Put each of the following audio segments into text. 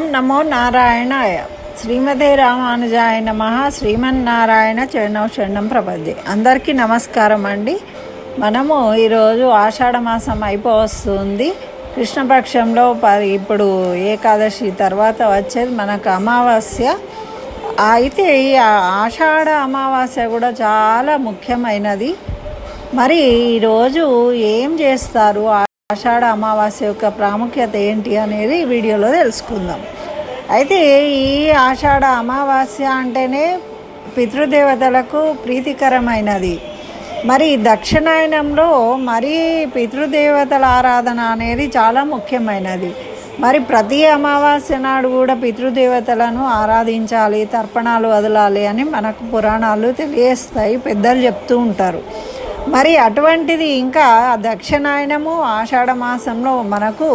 ఓం నమో నారాయణాయ. శ్రీమదే రామానుజాయ నమ. శ్రీమన్నారాయణ చరణం చరణం ప్రపద్య. అందరికీ నమస్కారం అండి. మనము ఈరోజు ఆషాఢ మాసం అయిపోవస్తుంది. కృష్ణపక్షంలో ప- ఇప్పుడు ఏకాదశి తర్వాత వచ్చేది మనకు అమావాస్య. అయితే ఈ ఆషాఢ అమావాస్య కూడా చాలా ముఖ్యమైనది. మరి ఈరోజు ఏం చేస్తారు? ఆషాఢ అమావాస్య యొక్క ప్రాముఖ్యత ఏంటి అనేది వీడియోలో తెలుసుకుందాం. అయితే ఈ ఆషాఢ అమావాస్య అంటేనే పితృదేవతలకు ప్రీతికరమైనది. మరి దక్షిణాయనంలో మరి పితృదేవతల ఆరాధన అనేది చాలా ముఖ్యమైనది. మరి ప్రతి అమావాస్య నాడు కూడా పితృదేవతలను ఆరాధించాలి తర్పణాలు వదలాలి అని మనకు పురాణాలు తెలియస్తాయి పెద్దలు చెప్తూ ఉంటారు. మరి అటువంటిది ఇంకా దక్షిణాయనము ఆషాఢ మాసంలో మనకు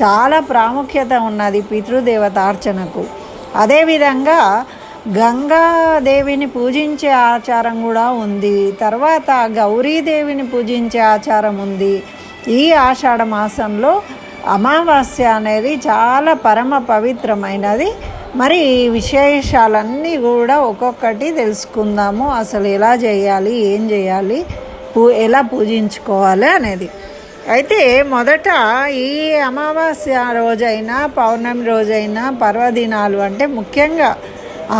చాలా ప్రాముఖ్యత ఉన్నది పితృదేవతార్చనకు అదేవిధంగా గంగాదేవిని పూజించే ఆచారం కూడా ఉంది. తర్వాత గౌరీదేవిని పూజించే ఆచారం ఉంది. ఈ ఆషాఢ మాసంలో అమావాస్య అనేది చాలా పరమ పవిత్రమైనది. మరి ఈ విశేషాలన్నీ కూడా ఒక్కొక్కటి తెలుసుకుందాము. అసలు ఎలా చేయాలి ఏం చేయాలి పూ ఎలా పూజించుకోవాలి అనేది. అయితే మొదట ఈ అమావాస్య రోజైనా పౌర్ణమి రోజైనా పర్వదినాలు అంటే ముఖ్యంగా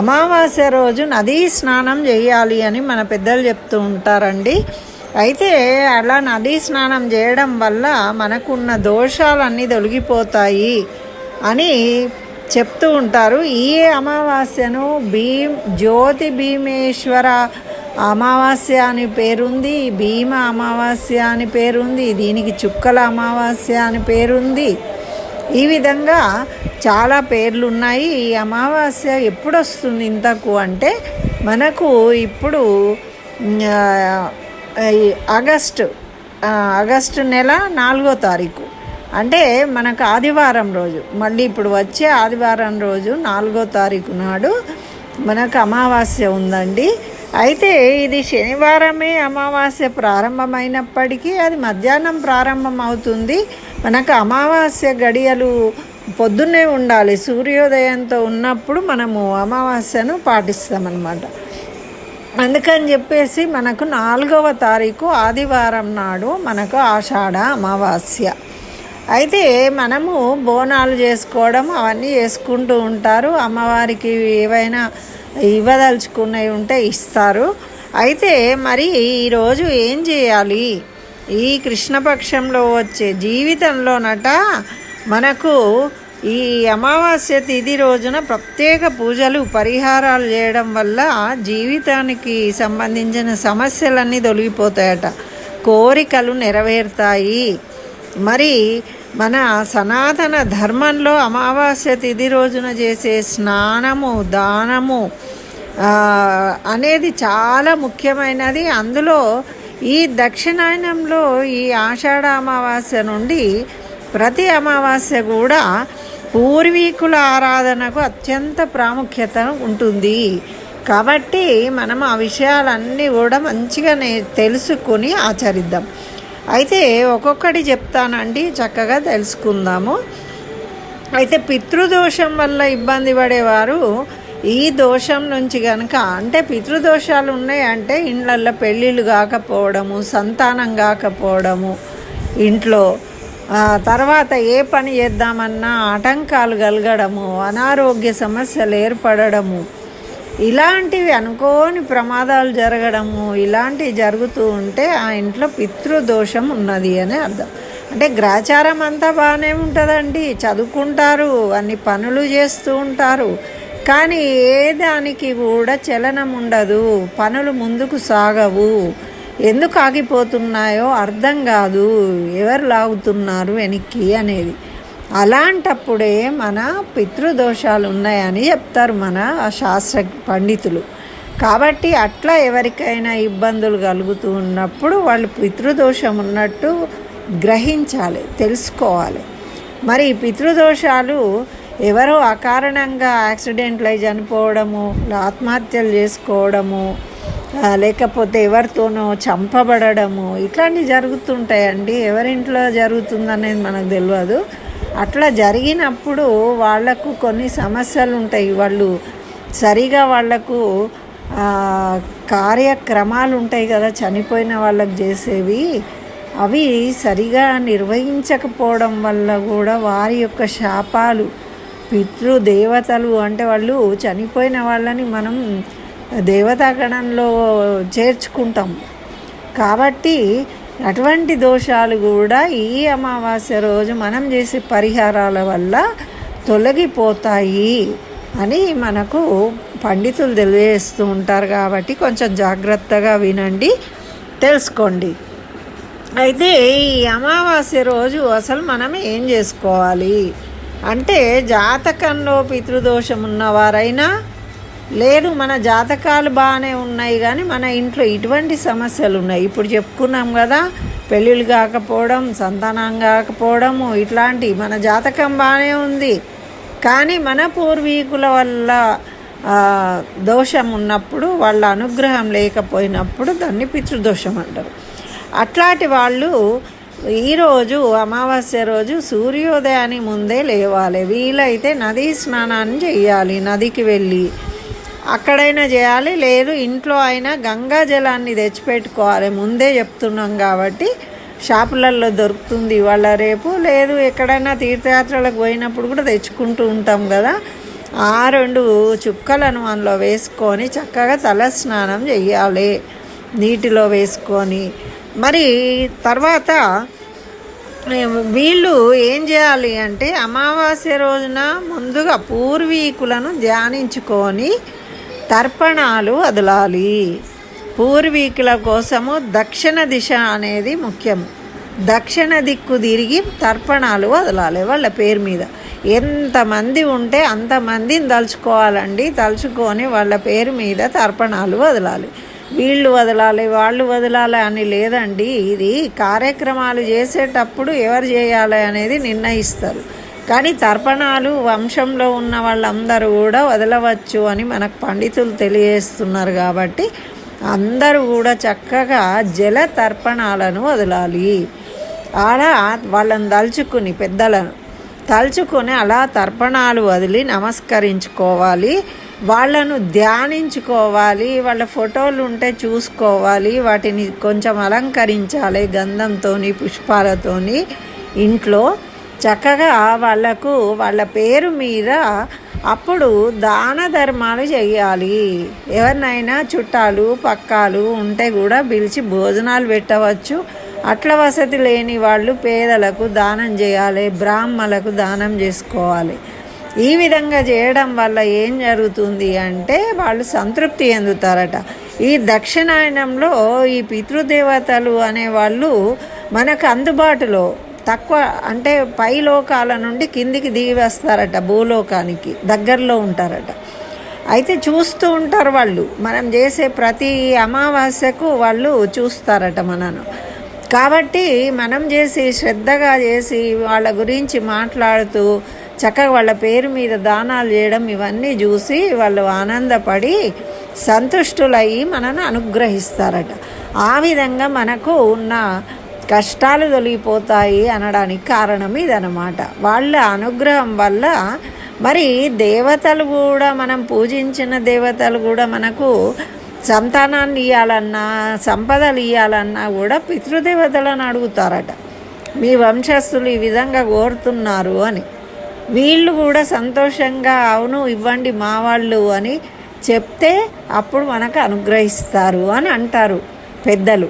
అమావాస్య రోజు నదీ స్నానం చేయాలి అని మన పెద్దలు చెప్తూ ఉంటారండి. అయితే అలా నదీ స్నానం చేయడం వల్ల మనకున్న దోషాలన్నీ తొలగిపోతాయి అని చెప్తూ ఉంటారు. ఈ అమావాస్యను భీమ్ జ్యోతి భీమేశ్వర అమావాస్య అని పేరుంది భీమ అమావాస్య అని పేరుంది దీనికి చుక్కల అమావాస్య అని పేరుంది. ఈ విధంగా చాలా పేర్లు ఉన్నాయి ఈ అమావాస్య ఎప్పుడు వస్తుంది ఇంతకు అంటే మనకు ఇప్పుడు ఆగస్టు ఆగస్టు నెల నాలుగో తారీఖు. అంటే మనకు ఆదివారం రోజు మళ్ళీ ఇప్పుడు వచ్చే ఆదివారం రోజు నాలుగో తారీఖు నాడు మనకు అమావాస్య ఉందండి. అయితే ఇది శనివారమే అమావాస్య ప్రారంభమైనప్పటికీ అది మధ్యాహ్నం ప్రారంభం అవుతుంది మనకు అమావాస్య గడియలు పొద్దున్నే ఉండాలి. సూర్యోదయంతో ఉన్నప్పుడు మనము అమావాస్యను పాటిస్తామన్నమాట. అందుకని చెప్పేసి మనకు నాలుగవ తారీఖు ఆదివారం నాడు మనకు ఆషాఢ అమావాస్య. అయితే మనము బోనాలు చేసుకోవడం అవన్నీ చేసుకుంటూ ఉంటారు. అమ్మవారికి ఏవైనా ఇవ్వదలుచుకున్నవి ఉంటే ఇస్తారు. అయితే మరి ఈరోజు ఏం చేయాలి? ఈ కృష్ణపక్షంలో వచ్చే జీవితంలోనట మనకు ఈ అమావాస్య తిథి రోజున ప్రత్యేక పూజలు పరిహారాలు చేయడం వల్ల జీవితానికి సంబంధించిన సమస్యలన్నీ తొలగిపోతాయట. కోరికలు నెరవేరుతాయి. మరి మన సనాతన ధర్మంలో అమావాస్య తిథి రోజున చేసే స్నానము దానము అనేది చాలా ముఖ్యమైనది. అందులో ఈ దక్షిణాయనంలో ఈ ఆషాఢ అమావాస్య నుండి ప్రతి అమావాస్య కూడా పూర్వీకుల ఆరాధనకు అత్యంత ప్రాముఖ్యత ఉంటుంది. కాబట్టి మనం ఆ విషయాలన్నీ కూడా మంచిగా తెలుసుకొని ఆచరిద్దాం. అయితే ఒక్కొక్కటి చెప్తానండి చక్కగా తెలుసుకుందాము. అయితే పితృదోషం వల్ల ఇబ్బంది పడేవారు ఈ దోషం నుంచి కనుక అంటే పితృదోషాలు ఉన్నాయంటే ఇండ్లల్లో పెళ్ళిళ్ళు కాకపోవడము సంతానం కాకపోవడము ఇంట్లో. తర్వాత ఏ పని చేద్దామన్నా ఆటంకాలు కలగడము అనారోగ్య సమస్యలు ఏర్పడడము. ఇలాంటివి అనుకోని ప్రమాదాలు జరగడము ఇలాంటివి జరుగుతూ ఉంటే ఆ ఇంట్లో పితృదోషం ఉన్నది అని అర్థం. అంటే గ్రాచారం అంతా బాగానే ఉంటుందండి. చదువుకుంటారు అన్ని పనులు చేస్తూ ఉంటారు. కానీ ఏ దానికి కూడా చలనం ఉండదు. పనులు ముందుకు సాగవు. ఎందుకు ఆగిపోతున్నాయో అర్థం కాదు. ఎవరు లాగుతున్నారు వెనక్కి అనేది. అలాంటప్పుడే మన పితృదోషాలు ఉన్నాయని చెప్తారు మన శాస్త్ర పండితులు. కాబట్టి అట్లా ఎవరికైనా ఇబ్బందులు కలుగుతూ ఉన్నప్పుడు వాళ్ళు పితృదోషం ఉన్నట్టు గ్రహించాలి తెలుసుకోవాలి. మరి పితృదోషాలు ఎవరో అకారణంగా యాక్సిడెంట్లు అయి చనిపోవడము ఆత్మహత్యలు చేసుకోవడము లేకపోతే ఎవరితోనో చంపబడము ఇట్లాంటివి జరుగుతుంటాయండి. ఎవరింట్లో జరుగుతుందనేది మనకు తెలియదు. అట్లా జరిగినప్పుడు వాళ్ళకు కొన్ని సమస్యలు ఉంటాయి వాళ్ళు సరిగా వాళ్ళకు కార్యక్రమాలు ఉంటాయి కదా చనిపోయిన వాళ్ళకి చేసేవి. అవి సరిగా నిర్వహించకపోవడం వల్ల కూడా వారి యొక్క శాపాలు పితృ దేవతలు అంటే వాళ్ళు చనిపోయిన వాళ్ళని మనం దేవతాగణంలో చేర్చుకుంటాం. కాబట్టి అటువంటి దోషాలు కూడా ఈ అమావాస్య రోజు మనం చేసే పరిహారాల వల్ల తొలగిపోతాయి అని మనకు పండితులు తెలియజేస్తూ ఉంటారు కాబట్టి కొంచెం జాగ్రత్తగా వినండి తెలుసుకోండి. అయితే ఈ అమావాస్య రోజు అసలు మనం ఏం చేసుకోవాలి? అంటే జాతకంలో పితృదోషం ఉన్నవారైనా లేదు మన జాతకాలు బాగానే ఉన్నాయి కానీ మన ఇంట్లో ఇటువంటి సమస్యలు ఉన్నాయి. ఇప్పుడు చెప్పుకున్నాం కదా పెళ్ళిళ్ళు కాకపోవడం సంతానం కాకపోవడము ఇట్లాంటి మన జాతకం బాగానే ఉంది. కానీ మన పూర్వీకుల వల్ల దోషం ఉన్నప్పుడు వాళ్ళ అనుగ్రహం లేకపోయినప్పుడు దాన్ని పితృదోషం అంటారు. అట్లాంటి వాళ్ళు ఈరోజు అమావాస్య రోజు సూర్యోదయానికి ముందే లేవాలి. వీలైతే నదీ స్నానాన్ని చేయాలి నదికి వెళ్ళి అక్కడైనా చేయాలి లేదు ఇంట్లో అయినా గంగా జలాన్ని తెచ్చిపెట్టుకోవాలి. ముందే చెప్తున్నాం కాబట్టి షాపులలో దొరుకుతుంది ఇవాళ రేపు. లేదు ఎక్కడైనా తీర్థయాత్రలకు పోయినప్పుడు కూడా తెచ్చుకుంటూ ఉంటాం కదా. ఆ రెండు చుక్కలను అందులో వేసుకొని చక్కగా తల స్నానం చేయాలి నీటిలో వేసుకొని. మరి తర్వాత వీళ్ళు ఏం చేయాలి అంటే అమావాస్య రోజున ముందుగా పూర్వీకులను ధ్యానించుకొని తర్పణాలు వదలాలి. పూర్వీకుల కోసము దక్షిణ దిశ అనేది ముఖ్యం దక్షిణ దిక్కు తిరిగి తర్పణాలు వదలాలి వాళ్ళ పేరు మీద. ఎంతమంది ఉంటే అంతమందిని తలుచుకోవాలండి. తలుచుకొని వాళ్ళ పేరు మీద తర్పణాలు వదలాలి. వీళ్ళు వదలాలి వాళ్ళు వదలాలి అని లేదండి. ఇది కార్యక్రమాలు చేసేటప్పుడు ఎవరు చేయాలి అనేది నిర్ణయిస్తారు. కానీ తర్పణాలు వంశంలో ఉన్న వాళ్ళందరూ కూడా వదలవచ్చు అని మనకు పండితులు తెలియజేస్తున్నారు కాబట్టి అందరూ కూడా చక్కగా జల తర్పణాలను వదలాలి. ఆడ వాళ్ళని తలుచుకుని పెద్దలను తలుచుకొని అలా తర్పణాలు వదిలి నమస్కరించుకోవాలి. వాళ్ళను ధ్యానించుకోవాలి. వాళ్ళ ఫోటోలు ఉంటే చూసుకోవాలి. వాటిని కొంచెం అలంకరించాలి గంధంతోని పుష్పాలతోని. ఇంట్లో చక్కగా వాళ్ళకు వాళ్ళ పేరు మీద అప్పుడు దాన ధర్మాలు చేయాలి. ఎవరినైనా చుట్టాలు పక్కాలు ఉంటే కూడా పిలిచి భోజనాలు పెట్టవచ్చు. అట్ల వసతి లేని వాళ్ళు పేదలకు దానం చేయాలి బ్రాహ్మలకు దానం చేసుకోవాలి. ఈ విధంగా చేయడం వల్ల ఏం జరుగుతుంది అంటే వాళ్ళు సంతృప్తి చెందుతారట. ఈ దక్షిణాయనంలో ఈ పితృదేవతలు అనేవాళ్ళు మనకు అందుబాటులో తక్కువ అంటే పై లోకాల నుండి కిందికి దిగి వస్తారట భూలోకానికి దగ్గరలో ఉంటారట. అయితే చూస్తూ ఉంటారు వాళ్ళు. మనం చేసే ప్రతి అమావాస్యకు వాళ్ళు చూస్తారట మనను. కాబట్టి మనం చేసి శ్రద్ధగా చేసి వాళ్ళ గురించి మాట్లాడుతూ చక్కగా వాళ్ళ పేరు మీద దానాలు చేయడం ఇవన్నీ చూసి వాళ్ళు ఆనందపడి సంతుష్టులయ్యి మనను అనుగ్రహిస్తారట. ఆ విధంగా మనకు ఉన్న కష్టాలు తొలగిపోతాయి అనడానికి కారణం ఇదనమాట వాళ్ళ అనుగ్రహం వల్ల మరి దేవతలు కూడా మనం పూజించిన దేవతలు కూడా మనకు సంతానాన్ని ఇవ్వాలన్నా సంపదలు ఇవ్వాలన్నా కూడా పితృదేవతలను అడుగుతారట. మీ వంశస్థులు ఈ విధంగా కోరుతున్నారు అని. వీళ్ళు కూడా సంతోషంగా అవును ఇవ్వండి మా వాళ్ళు అని చెప్తే అప్పుడు మనకు అనుగ్రహిస్తారు అని అంటారు పెద్దలు.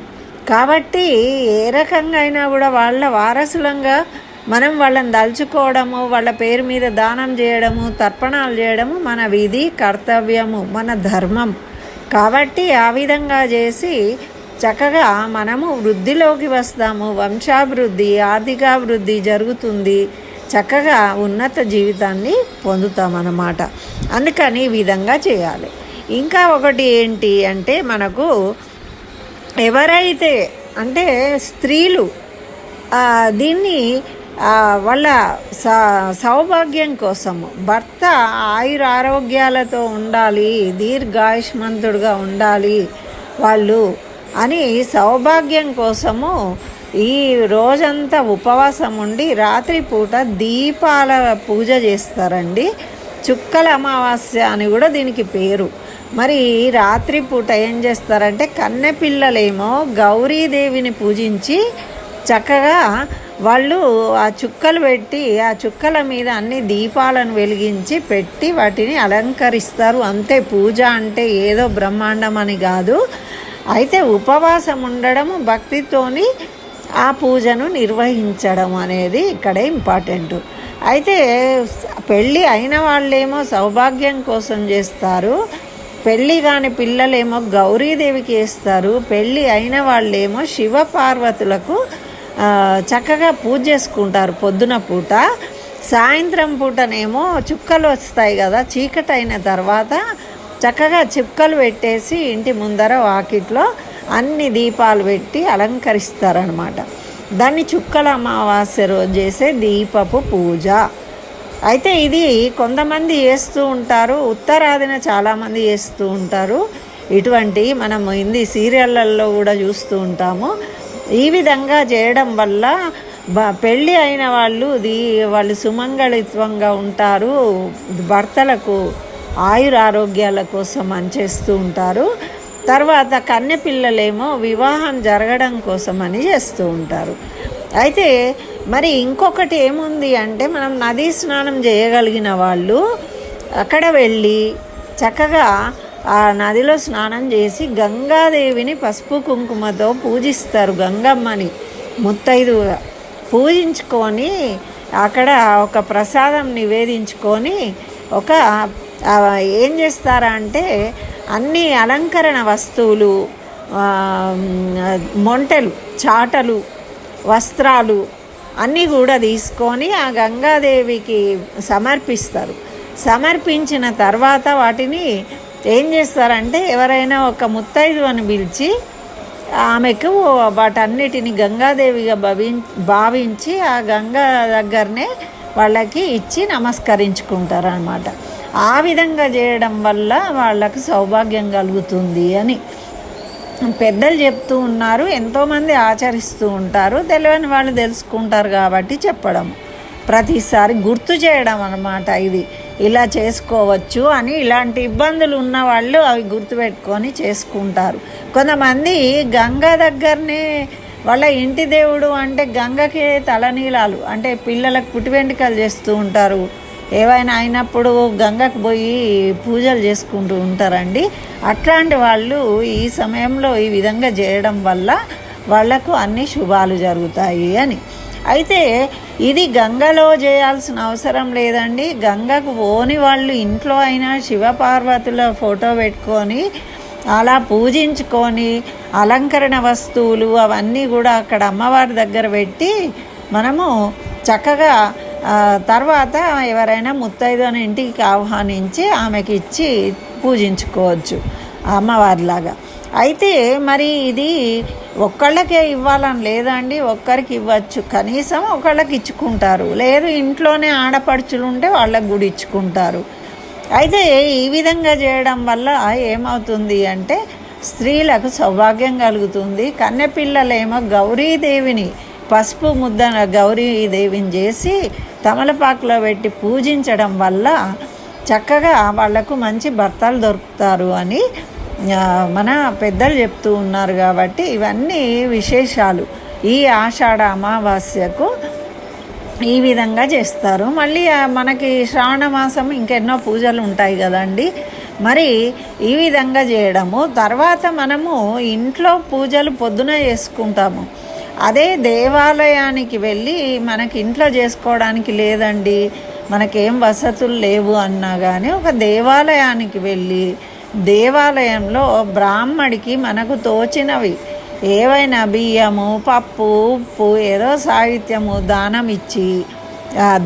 కాబట్టి ఏ రకంగా అయినా కూడా వాళ్ళ వారసులంగా మనం వాళ్ళని దలుచుకోవడము వాళ్ళ పేరు మీద దానం చేయడము తర్పణాలు చేయడము మన విధి కర్తవ్యము మన ధర్మం. కాబట్టి ఆ విధంగా చేసి చక్కగా మనము వృద్ధిలోకి వస్తాము. వంశాభివృద్ధి ఆర్థికాభివృద్ధి జరుగుతుంది. చక్కగా ఉన్నత జీవితాన్ని పొందుతామన్నమాట. అందుకని ఈ విధంగా చేయాలి. ఇంకా ఒకటి ఏంటి అంటే మనకు ఎవరైతే అంటే స్త్రీలు దీన్ని వాళ్ళ సౌభాగ్యం కోసము భర్త ఆయుర ఆరోగ్యాలతో ఉండాలి దీర్ఘాయుష్మంతుడుగా ఉండాలి వాళ్ళు అని సౌభాగ్యం కోసము ఈ రోజంతా ఉపవాసం ఉండి రాత్రిపూట దీపాల పూజ చేస్తారండి. చుక్కల అమావాస్య అని కూడా దీనికి పేరు. మరి రాత్రిపూట ఏం చేస్తారంటే కన్నెపిల్లలేమో గౌరీదేవిని పూజించి చక్కగా వాళ్ళు ఆ చుక్కలు పెట్టి ఆ చుక్కల మీద అన్ని దీపాలను వెలిగించి పెట్టి వాటిని అలంకరిస్తారు. అంతే పూజ అంటే ఏదో బ్రహ్మాండం అని కాదు. అయితే ఉపవాసం ఉండడము భక్తితోని ఆ పూజను నిర్వహించడం అనేది ఇక్కడ ఇంపార్టెంట్. అయితే పెళ్ళి అయిన వాళ్ళేమో సౌభాగ్యం కోసం చేస్తారు. పెళ్ళి కాని పిల్లలేమో గౌరీదేవికి వేస్తారు పెళ్ళి అయిన వాళ్ళేమో శివ పార్వతులకు చక్కగా పూజ చేసుకుంటారు పొద్దున పూట. సాయంత్రం పూటనేమో చుక్కలు వస్తాయి కదా చీకటి అయిన తర్వాత చక్కగా చుక్కలు పెట్టేసి ఇంటి ముందర వాకిట్లో అన్ని దీపాలు పెట్టి అలంకరిస్తారనమాట దాన్ని చుక్కల అమావాస్య రోజు చేసే దీపపు పూజ. అయితే ఇది కొంతమంది చేస్తూ ఉంటారు ఉత్తరాదిన చాలామంది చేస్తూ ఉంటారు. ఇటువంటి మనం హిందీ సీరియళ్ళల్లో కూడా చూస్తూ ఉంటాము. ఈ విధంగా చేయడం వల్ల బ పెళ్ళి అయిన వాళ్ళు దీ వాళ్ళు సుమంగళిత్వంగా ఉంటారు. భర్తలకు ఆయుర ఆరోగ్యాల కోసం అని చేస్తూ ఉంటారు. తర్వాత కన్నె పిల్లలేమో వివాహం జరగడం కోసం అని చేస్తూ ఉంటారు. అయితే మరి ఇంకొకటి ఏముంది అంటే మనం నదీ స్నానం చేయగలిగిన వాళ్ళు అక్కడ వెళ్ళి చక్కగా ఆ నదిలో స్నానం చేసి గంగాదేవిని పసుపు కుంకుమతో పూజిస్తారు గంగమ్మని ముత్తైదుగా పూజించుకొని అక్కడ ఒక ప్రసాదం నివేదించుకొని ఒక ఏం చేస్తారా అంటే అన్ని అలంకరణ వస్తువులు మొంటలు చాటలు వస్త్రాలు అన్నీ కూడా తీసుకొని ఆ గంగాదేవికి సమర్పిస్తారు. సమర్పించిన తర్వాత వాటిని ఏం చేస్తారంటే ఎవరైనా ఒక ముత్తైదు అని పిలిచి ఆమెకు వాటన్నిటిని గంగాదేవిగా భవి భావించి ఆ గంగా దగ్గరనే వాళ్ళకి ఇచ్చి నమస్కరించుకుంటారు అనమాట ఆ విధంగా చేయడం వల్ల వాళ్ళకు సౌభాగ్యం కలుగుతుంది అని. పెద్దలు చెప్తూ ఉన్నారు ఎంతోమంది ఆచరిస్తూ ఉంటారు తెలియని వాళ్ళు తెలుసుకుంటారు కాబట్టి చెప్పడం. ప్రతిసారి గుర్తు చేయడం అన్నమాట ఇది. ఇలా చేసుకోవచ్చు అని ఇలాంటి ఇబ్బందులు ఉన్న వాళ్ళు అవి గుర్తుపెట్టుకొని చేసుకుంటారు. కొంతమంది గంగ దగ్గరనే వాళ్ళ ఇంటి దేవుడు అంటే గంగకే తలనీలాలు అంటే పిల్లలకు పుట్టి వెంట్రుకలు చేస్తూ ఉంటారు. ఏవైనా అయినప్పుడు గంగకు పోయి పూజలు చేసుకుంటూ ఉంటారండి. అట్లాంటి వాళ్ళు ఈ సమయంలో ఈ విధంగా చేయడం వల్ల వాళ్ళకు అన్ని శుభాలు జరుగుతాయి అని. అయితే ఇది గంగలో చేయాల్సిన అవసరం లేదండి. గంగకు పోని వాళ్ళు ఇంట్లో అయినా శివపార్వతుల ఫోటో పెట్టుకొని అలా పూజించుకొని అలంకరణ వస్తువులు అవన్నీ కూడా అక్కడ అమ్మవారి దగ్గర పెట్టి మనము చక్కగా తర్వాత ఎవరైనా ముత్తైదు అని ఇంటికి ఆహ్వానించి ఆమెకి ఇచ్చి పూజించుకోవచ్చు అమ్మవారిలాగా. అయితే మరి ఇది ఒక్కళ్ళకే ఇవ్వాలని లేదండి ఒక్కరికి ఇవ్వచ్చు. కనీసం ఒకళ్ళకి ఇచ్చుకుంటారు. లేదు ఇంట్లోనే ఆడపడుచులు ఉంటే వాళ్ళకి కూడా ఇచ్చుకుంటారు. అయితే ఈ విధంగా చేయడం వల్ల ఏమవుతుంది అంటే స్త్రీలకు సౌభాగ్యం కలుగుతుంది. కన్నెపిల్లలేమో గౌరీదేవిని పసుపు ముద్దన గౌరీదేవిని చేసి తమలపాకులో పెట్టి పూజించడం వల్ల చక్కగా వాళ్ళకు మంచి భర్తలు దొరుకుతారు అని మన పెద్దలు చెప్తూ ఉన్నారు కాబట్టి ఇవన్నీ విశేషాలు. ఈ ఆషాఢ అమావాస్యకు ఈ విధంగా చేస్తారు. మళ్ళీ మనకి శ్రావణ మాసం ఇంకెన్నో పూజలు ఉంటాయి కదండి. మరి ఈ విధంగా చేయడము. తర్వాత మనము ఇంట్లో పూజలు పొద్దున చేసుకుంటాము. అదే దేవాలయానికి వెళ్ళి మనకి ఇంట్లో చేసుకోవడానికి లేదండి మనకేం వసతులు లేవు అన్నా కానీ ఒక దేవాలయానికి వెళ్ళి దేవాలయంలో బ్రాహ్మడికి మనకు తోచినవి. ఏవైనా బియ్యము పప్పు ఉప్పు ఏదో సాహిత్యము దానం ఇచ్చి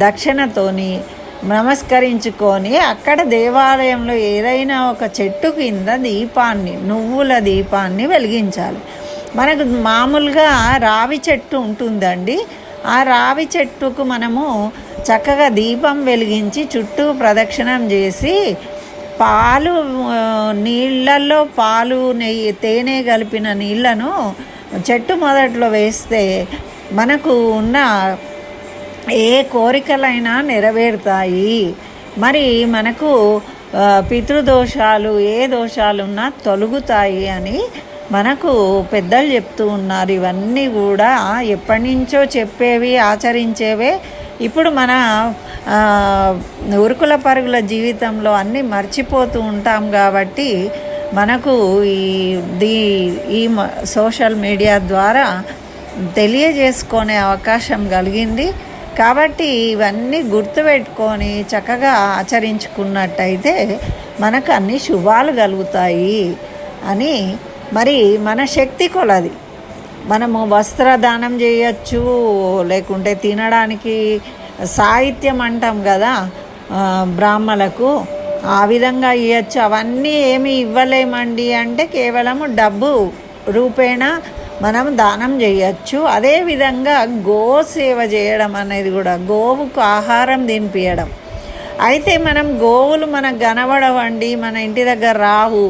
దక్షిణతోని నమస్కరించుకొని అక్కడ దేవాలయంలో ఏదైనా ఒక చెట్టు కింద దీపాన్ని నువ్వుల దీపాన్ని వెలిగించాలి. మనకు మామూలుగా రావి చెట్టు ఉంటుందండి. ఆ రావి చెట్టుకు మనము చక్కగా దీపం వెలిగించి చుట్టూ ప్రదక్షిణం చేసి పాలు నీళ్ళల్లో పాలు నెయ్యి తేనె కలిపిన నీళ్ళను చెట్టు మొదట్లో వేస్తే మనకు ఉన్న ఏ కోరికలైనా నెరవేరుతాయి. మరి మనకు పితృదోషాలు ఏ దోషాలున్నా తొలగుతాయి అని మనకు పెద్దలు చెప్తూ ఉన్నారు ఇవన్నీ కూడా ఎప్పటి నుంచో చెప్పేవి ఆచరించేవే. ఇప్పుడు మన ఉరుకుల పరుగుల జీవితంలో అన్నీ మర్చిపోతూ ఉంటాం కాబట్టి మనకు ఈ దీ ఈ మ- సోషల్ మీడియా ద్వారా తెలియజేసుకునే అవకాశం కలిగింది. కాబట్టి ఇవన్నీ గుర్తుపెట్టుకొని చక్కగా ఆచరించుకున్నట్టయితే మనకు అన్ని శుభాలు కలుగుతాయి అని మరి మన శక్తి కొలది. మనము వస్త్రదానం చేయొచ్చు లేకుంటే తినడానికి సాహిత్యం అంటాం కదా బ్రాహ్మలకు. ఆ విధంగా ఇవ్వచ్చు అవన్నీ ఏమి ఇవ్వలేమండి అంటే కేవలము డబ్బు రూపేణ మనం దానం చేయొచ్చు. అదేవిధంగా గో సేవ చేయడం అనేది కూడా గోవుకు ఆహారం తినిపించడం అయితే మనం గోవులు మనకు కనబడవండి మన ఇంటి దగ్గర రావు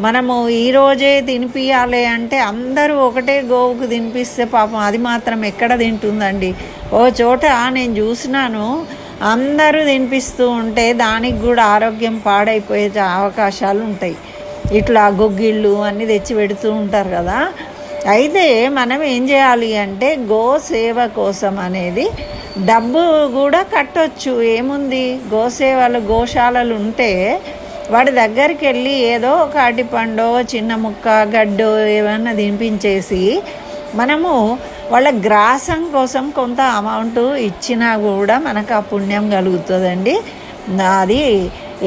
మనము ఈరోజే తినిపియాలి అంటే అందరూ ఒకటే గోవుకు తినిపిస్తే పాపం అది మాత్రం ఎక్కడ తింటుందండి? ఓ చోట నేను చూసినాను అందరూ తినిపిస్తూ ఉంటే దానికి కూడా ఆరోగ్యం పాడైపోయే అవకాశాలు ఉంటాయి. ఇట్లా గొగ్గిళ్ళు అన్నీ తెచ్చి పెడుతూ ఉంటారు కదా. అయితే మనం ఏం చేయాలి అంటే గో సేవ కోసం అనేది డబ్బు కూడా కట్టొచ్చు. ఏముంది? గోసేవలు గోశాలలు ఉంటే వాడి దగ్గరికి వెళ్ళి ఏదో ఒక అటిపండో చిన్న ముక్క గడ్డో ఏమన్నా తినిపించేసి మనము వాళ్ళ గ్రాసం కోసం కొంత అమౌంట్ ఇచ్చినా కూడా మనకు ఆ పుణ్యం కలుగుతుందండి. అది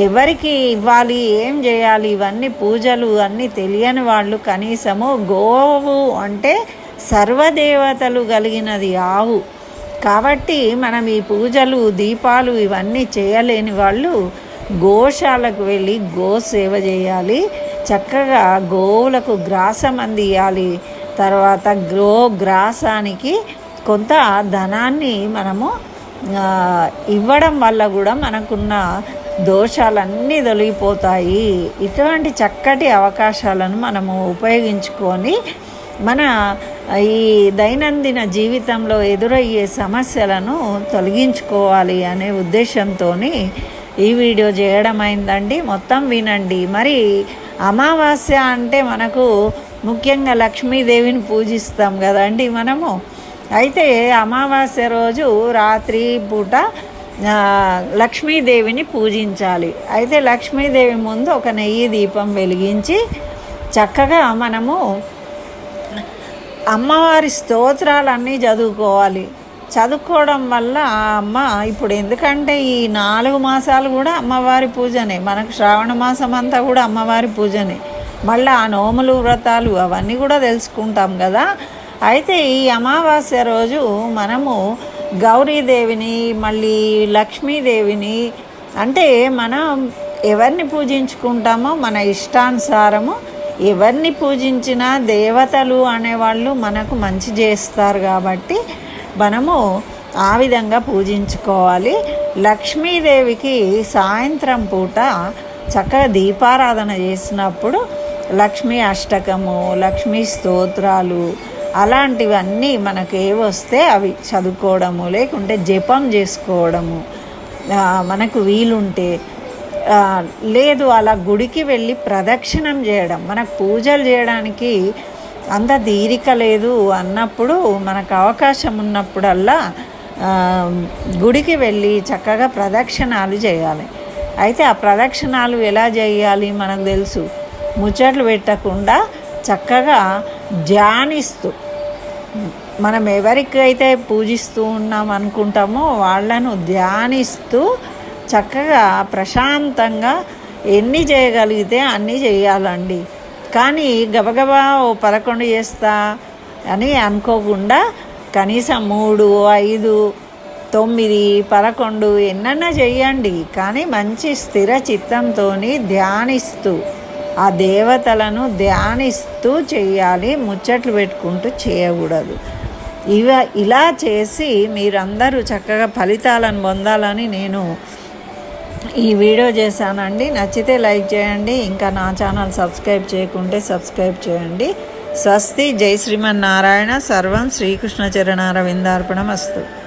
ఎవరికి ఇవ్వాలి ఏం చేయాలి ఇవన్నీ పూజలు అన్నీ తెలియని వాళ్ళు కనీసము గోవు అంటే సర్వదేవతలు కలిగినది ఆవు. కాబట్టి మనం ఈ పూజలు దీపాలు ఇవన్నీ చేయలేని వాళ్ళు గోశాలకు వెళ్ళి గో సేవ చేయాలి. చక్కగా గోవులకు గ్రాసం అందియాలి. తర్వాత గో గ్రాసానికి కొంత ధనాన్ని మనము ఇవ్వడం వల్ల కూడా మనకున్న దోషాలన్నీ తొలగిపోతాయి. ఇటువంటి చక్కటి అవకాశాలను మనము ఉపయోగించుకొని మన ఈ దైనందిన జీవితంలో ఎదురయ్యే సమస్యలను తొలగించుకోవాలి అనే ఉద్దేశంతో ఈ వీడియో చేయడం అయిందండి. మొత్తం వినండి. మరి అమావాస్య అంటే మనకు ముఖ్యంగా లక్ష్మీదేవిని పూజిస్తాం కదండి మనము. అయితే అమావాస్య రోజు రాత్రి పూట లక్ష్మీదేవిని పూజించాలి. అయితే లక్ష్మీదేవి ముందు ఒక నెయ్యి దీపం వెలిగించి చక్కగా మనము అమ్మవారి స్తోత్రాలన్నీ చదువుకోవాలి. చదువుకోవడం వల్ల ఆ అమ్మ ఇప్పుడు ఎందుకంటే ఈ నాలుగు మాసాలు కూడా అమ్మవారి పూజనే మనకు శ్రావణ మాసం అంతా కూడా అమ్మవారి పూజనే. మళ్ళీ ఆ నోములు వ్రతాలు అవన్నీ కూడా తెలుసుకుంటాం కదా. అయితే ఈ అమావాస్య రోజు మనము గౌరీదేవిని మళ్ళీ లక్ష్మీదేవిని అంటే మనం ఎవరిని పూజించుకుంటామో మన ఇష్టానుసారము ఎవరిని పూజించినా దేవతలు అనేవాళ్ళు మనకు మంచి చేస్తారు కాబట్టి మనము ఆ విధంగా పూజించుకోవాలి. లక్ష్మీదేవికి సాయంత్రం పూట చక్కగా దీపారాధన చేసినప్పుడు లక్ష్మీ అష్టకము లక్ష్మీ స్తోత్రాలు అలాంటివన్నీ మనకు ఏవి వస్తే అవి చదువుకోవడము లేకుంటే జపం చేసుకోవడము మనకు వీలుంటే లేదు అలా గుడికి వెళ్ళి ప్రదక్షిణం చేయడం మనకు పూజలు చేయడానికి అంత తీరిక లేదు అన్నప్పుడు మనకు అవకాశం ఉన్నప్పుడల్లా గుడికి వెళ్ళి చక్కగా ప్రదక్షిణాలు చేయాలి. అయితే ఆ ప్రదక్షిణాలు ఎలా చేయాలి మనకు తెలుసు. ముచ్చట్లు పెట్టకుండా చక్కగా ధ్యానిస్తూ మనం ఎవరికైతే పూజిస్తూ ఉన్నాం అనుకుంటామో వాళ్ళను ధ్యానిస్తూ చక్కగా ప్రశాంతంగా ఎన్ని చేయగలిగితే అన్నీ చేయాలండి. కానీ గబగబా ఓ పదకొండు చేస్తా అని అనుకోకుండా కనీసం మూడు ఐదు తొమ్మిది పదకొండు ఎన్నన్నా చేయండి కానీ మంచి స్థిర చిత్తంతో ధ్యానిస్తూ ఆ దేవతలను ధ్యానిస్తూ చేయాలి ముచ్చట్లు పెట్టుకుంటూ చేయకూడదు. ఇవ ఇలా చేసి మీరందరూ చక్కగా ఫలితాలను పొందాలని నేను ఈ వీడియో చేశానండి. నచ్చితే లైక్ చేయండి. ఇంకా నా ఛానల్ సబ్స్క్రైబ్ చేయకుంటే సబ్స్క్రైబ్ చేయండి. స్వస్తి. జై శ్రీమన్నారాయణ. సర్వం శ్రీకృష్ణ చరణారవిందార్పణమస్తు